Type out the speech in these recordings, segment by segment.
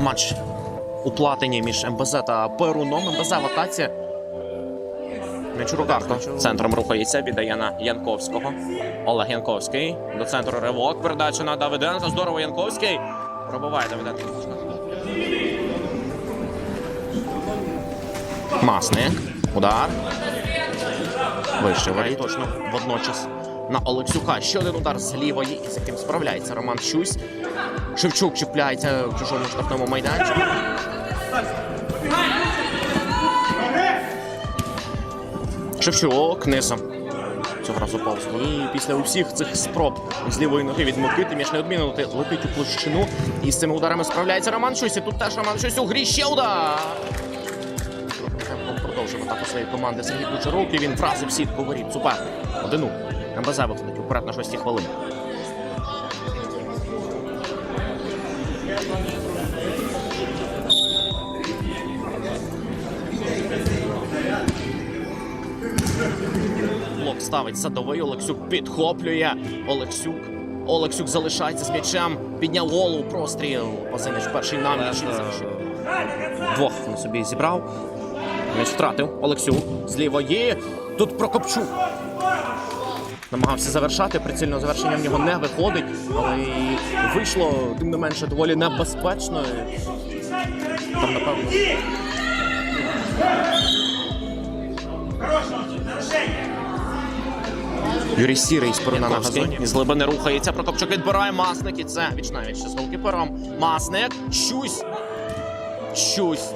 матч у платині між МБЗ та Перуном. МБЗ в атаці. Руках. Центром рухається, віддає на Янковського. Олег Янковський. До центру ривок. Передача на Давиденка. Здорово Янковський. Пробиває Давиденко. Масник. Удар. Вище воріт. Точно водночас на Олексюка. Ще один удар з лівої, і з яким справляється Роман Щусь. Шевчук чіпляється в чужому штрафному майданчику. Шевчук низом. Цього разу повз. І після усіх цих спроб з лівої ноги від Микити м'яч неодмінно летить у площину. І з цими ударами справляється Роман Щусь. І тут теж Роман Щусь у грі ще удар. Продовжив атаку своєї команди Сергій Кучерук. І він вразив сітку воріт. Суперник. Одину. МБЗ виходить уперед на 6 хвилин. Блок ставить садовий. Олексюк підхоплює. Олексюк. Олексюк залишається з м'ячем. Підняв голову. Простріл. Пасинич перший на м'яч. Двох на собі зібрав. М'яч втратив. Олексюк. З лівої. Тут Прокопчук. Намагався завершати. Прицільного завершення в нього не виходить. Але і вийшло, тим не менше, доволі небезпечно. Там, напевно. Юрій Сірий Перуна на газоні. З глибини рухається. Прокопчук відбирає Масник. І це віч навіть ще з голкіпером. Масник. Щусь. Щусь.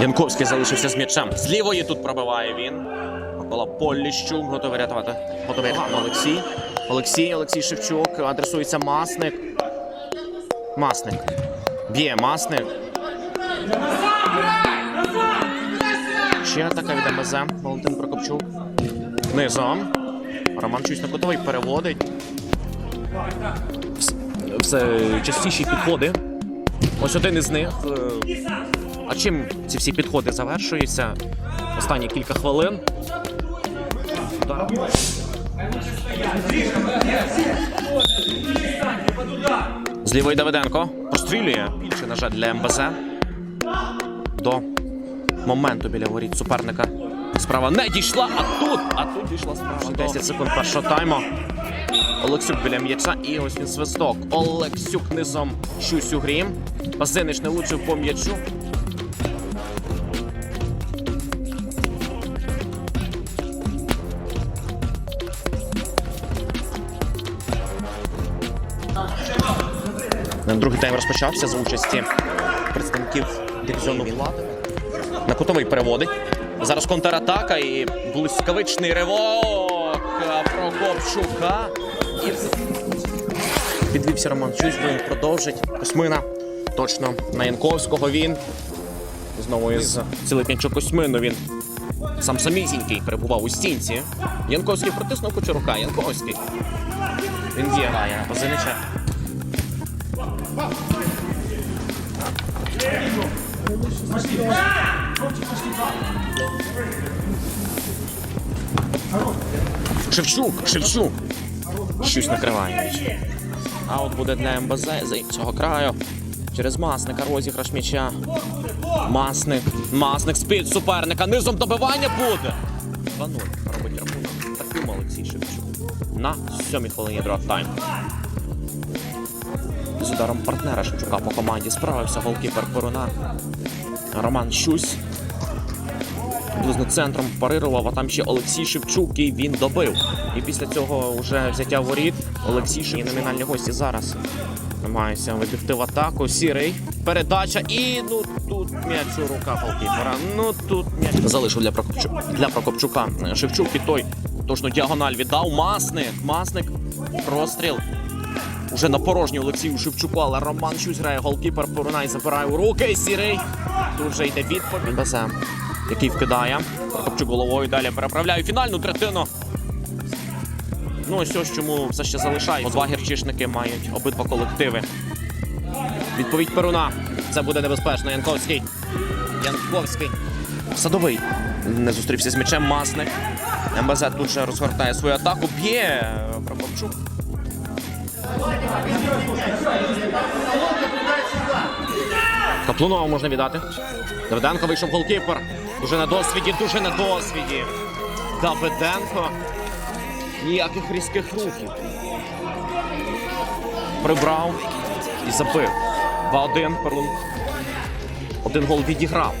Янковський залишився з м'ячем. З лівої тут пробиває він. Микола Поліщук готовий рятувати. Готовий рятувати Олексій. Олексій, Олексій Шевчук. Адресується Масник. Масник. Б'є Масник. Ще атака від МБЗ. Валентин Прокопчук. Низом. Роман Чусь на кутовий переводить. Все частіші підходи. Ось один із них. Е, А чим ці всі підходи завершуються? Останні кілька хвилин. Удар. З лівої Давиденко прострілює. Більше, на жаль, для МБЗ. До моменту біля воріт суперника. Справа не дійшла, а тут, а тут дійшла справа. 10 секунд першого тайму. Олексюк біля м'яча і ось він свисток. Олексюк низом щусь у грі. Пазинич не влучив по м'ячу. Другий тайм розпочався за участі представників дивізіону влади. На кутовий переводить. Зараз контратака і блискавичний ривок Прокопчука. І підвівся Роман він продовжить. Космина. Точно на Янковського він. Знову із Цілипнячок Космину він сам самісінький перебував у стінці. Янковський протиснув Кучерука. Янковський. Він є грає на Позинича. Шевчук, Шевчук. Щось накриває. м'яч. А от буде для МБЗ з цього краю. Через Масника розіграш м'яча. Масник. Масник з-під суперника. Низом добивання буде. 2-0 робить рахунок. Таким Олексій Шевчук. На сьомій хвилині дрот тайм. З ударом партнера Шевчука по команді справився голкіпер Перуна. Роман Щусь. Близно центром парирував, а там ще Олексій Шевчук, і він добив. І після цього вже взяття воріт. Олексій Шевчук, і номінальні гості зараз намагаються вибігти в атаку. Сірий. Передача. І ну тут м'яч у руках голкіпера. Ну тут м'яч. Залишив для Прокопчука. Для Прокопчука. Шевчук і той точно діагональ віддав. Масник. Масник. Простріл. Уже на порожній Олексію Шевчуку, але Роман Щусь грає голкіпер Порунай забирає у руки. Сірий. Тут же йде відповідь. Базе, який вкидає. Прокопчук головою далі переправляє фінальну третину. Ну ось ось чому все ще залишається. Два гірчишники мають обидва колективи. Відповідь Перуна. Це буде небезпечно. Янковський. Янковський. Садовий. Не зустрівся з м'ячем Масник. МБЗ тут же розгортає свою атаку. Б'є Прокопчук. Каплунова можна віддати. Давиденко вийшов голкіпер. Дуже на досвіді, дуже на досвіді. Давиденко. Ніяких різких рухів. Прибрав і забив. 2-1 Перун. Один гол відіграв.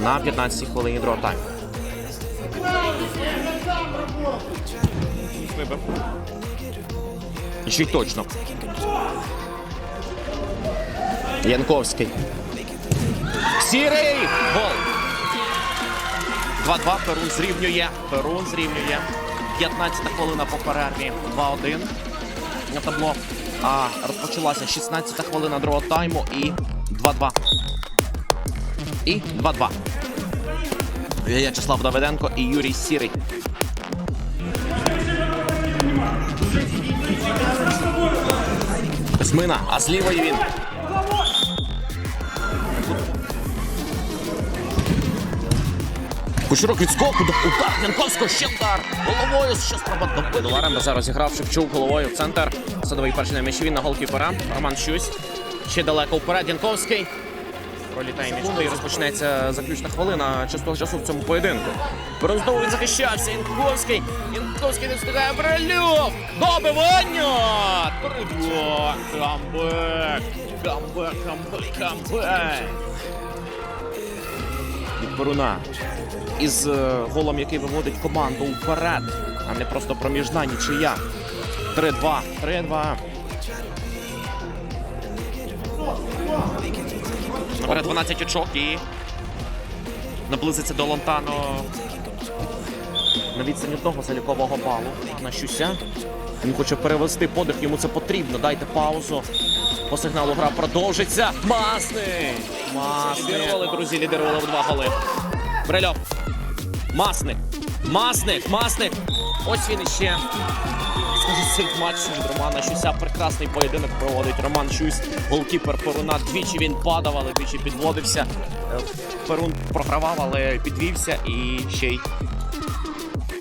На 15-й хвилині другого тайму. Вибив. І ще точно. Янковський. Сірий! Гол! 2-2. Перун зрівнює. Перун зрівнює. 15 хвилина по перерві. 2-1 на табло. А розпочалася 16 хвилина другого тайму і 2-2. І 2-2. В'ячеслав Давиденко і Юрій Сірий. Космина, а з лівої він. Кучерок до удар Янковського, ще удар. Головою ще спроба добити. Ударом зараз зіграв Шевчук головою в центр. Садовий перший на м'ячі він на голкіпера. Роман Щусь. Ще далеко вперед Янковський. Пролітає м'яч і розпочнеться заключна хвилина чистого часу в цьому поєдинку. Він захищався. Янковський. Янковський не встигає Брилюк. Добивання! Три-два. Камбек. Камбек, камбек, камбек. Від Перуна. Із е, голом, який виводить команду вперед, а не просто проміжна нічия. 3-2. 3-2. Набере 12 очок і наблизиться до Лонтано на відстані одного залікового балу на щуся. Він хоче перевести подих, йому це потрібно. Дайте паузу. По сигналу гра продовжиться. Масник! Масник! Лідирували, друзі, лідирували в два голи. Брельов. Масник. Масник, масник. Ось він іще. Скажу, цей матчем Романа Щуся. Прекрасний поєдинок проводить Роман Щусь. Голкіпер Перуна. Двічі він падав, але двічі підводився. Е, Перун програвав, але підвівся і ще й